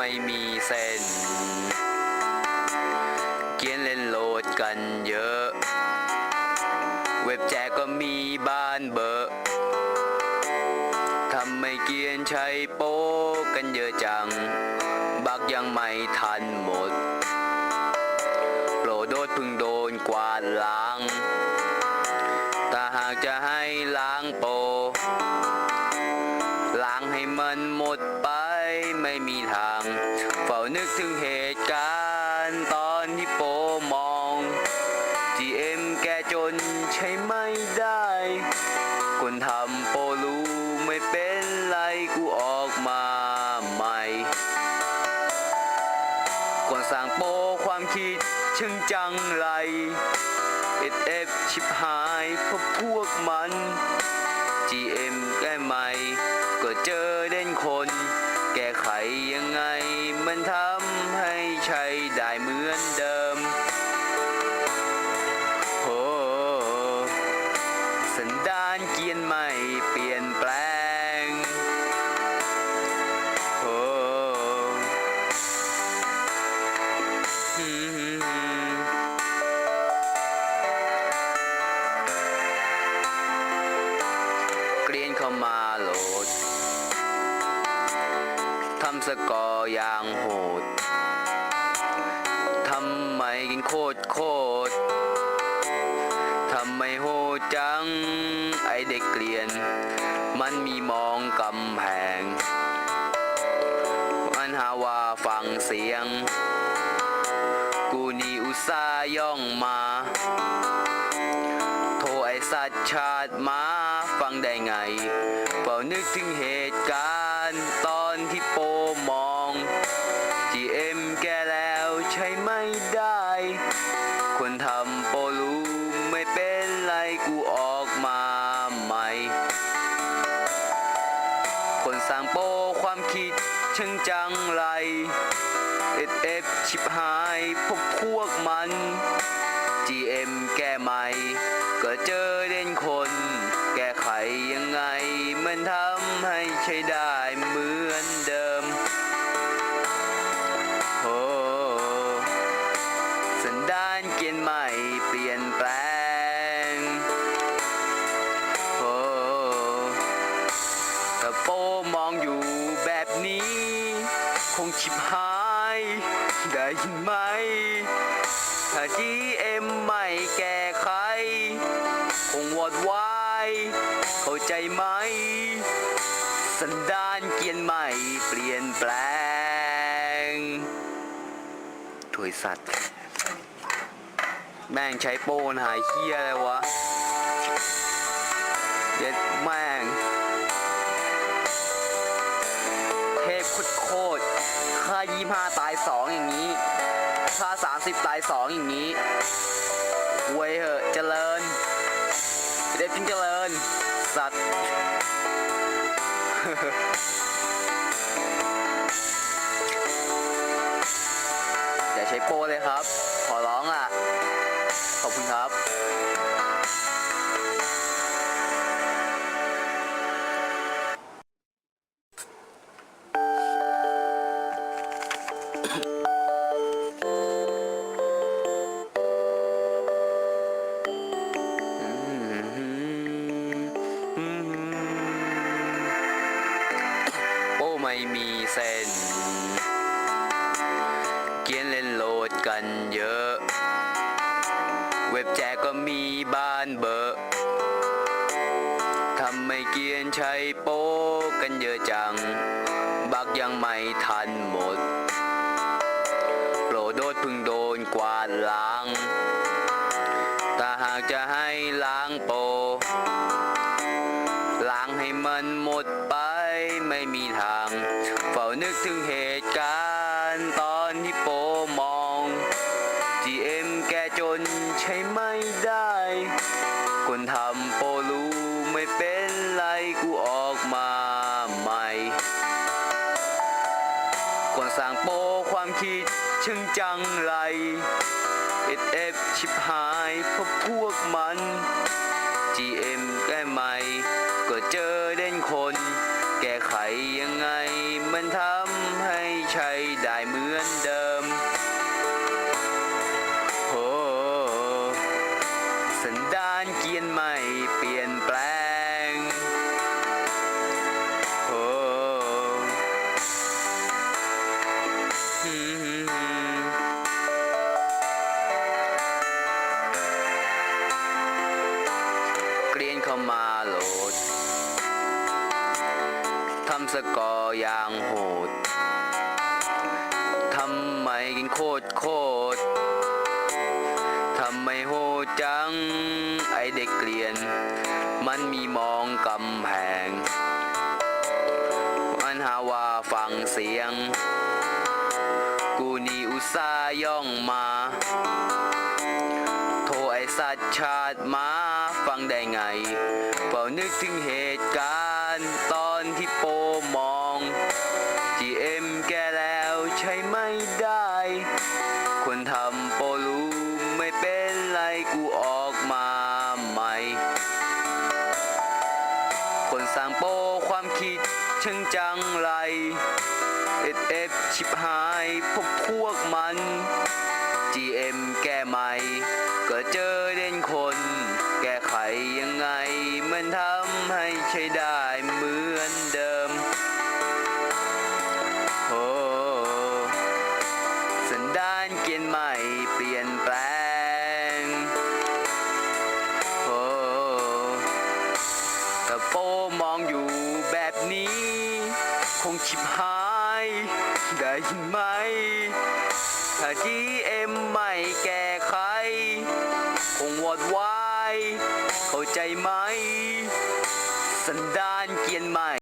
ไม่มีเส้น เกียนเล่นโหลดกันเยอะ เว็บแจกก็มีบ้านเบอร์ทำไม่เกียนใช้โป๊กันเยอะจัง บักยังไม่ทันหมด โปรโดดพึ่งโดนกวาดล้าง ถ้าหากจะให้ล้างโป ทำโปรรู้ไม่เป็นไรกูออกมาใหม่ก่อนสร้างโปรความคิดชึงจังไร SF ชิบหายเพราะพวกมัน GM แก้ใหม่ ก็เจอเด่นคน แก้ไขยังไงมันทำ เกรียนเข้ามาโหลด ทำสกอร์อย่างโหด ทำไมกินโคตรโคตร ทำไมโหดจัง ไอเด็กเกลียน มันมีมองกำแพง มันหาว่าฟังเสียง กูนี่อุตส่าห์ย่องมา โทรไอสัตว์ชาติมาฟังได้ไง เปล่านึกถึงเหตุการณ์ตอนที่โปมอง GM แกแล้วใช้ไม่ได้ คนทำโปรู้ไม่เป็นไรกูออกมาใหม่ คนสร้างโปความคิด ช่างจังไร SF ชิบหายพวกพวกมัน GM แก้ใหม่ก็เจอเด่นคน แก้ไขยังไง มันทำให้ใช้ได้เหมือนเดิมโอ้สันดานเกียนใหม่เปลี่ยนแปลงโอ้แต่โปมองอยู่ นี้ คงชิบหาย ได้ยินไหม ถ้า GM ไม่แก้ไข คงวอดวายเข้าใจไหม สันดานเกียนใหม่เปลี่ยนแปลงถวยสัตว์ แม่งใช้โปนหายเคี้ยอะไรวะเย็ดแม่ง โคตร ค่ายี่ห้าตายสองอย่างนี้ ค่าสามสิบตายสองอย่างนี้เว้ยเหอะเจริญเด็ดจริงเจริญ สัตว์อย่าใช้โปรเลยครับ เกียนเล่นโหลดกันเยอะ เว็บแจกก็มีบ้านเบอร์ทำไม่เกียนใช้โป๊กันเยอะจัง บักยังไม่ทันหมด โปรโดดพึ่งโดนกวาดล้างถ้าหากจะให้ล้างโป ล้างให้มันหมดไปไม่มีทาง เฝ้านึกถึงเหตุการณ์ตอน คนสร้างโปรความคิดชึงจังไร SF ชิบหายเพราะพวกมัน GM แก้ใหม่ เรียนเข้ามาโหลด ทำสกออย่างโหด ทำไมกินโคตรโคตร ทำไมโหดจัง ไอเด็กเรียน มันมีมองกำแพง มันหาว่าฟังเสียง กูนี่อุตส่าห์ย่องมา โทรไอสัตว์ชาติมาฟังได้ไงเฝ้านึกถึงเหตุการณ์ ตอนที่โปมอง GM แกแล้วใช่ไม่ได้ คนทำโปรู้ไม่เป็นไรกูออกมาใหม่ คนสร้างโปความคิดช่างจังไร SF ชิบหายพวกพวกมัน GM แก้ใหม่ ก็เจอเด่นคน แก้ไขยังไง มันทำให้ใช้ได้เหมือนเดิมโอ้สันดานเกียนใหม่เปลี่ยนแปลงโอ้ถ้าโปมองอยู่แบบนี้ คงชิบหายได้ยินไหมถ้า GM ไม่แก้ ใคร คงวอดวาย เข้าใจไหม สันดานเกียนใหม่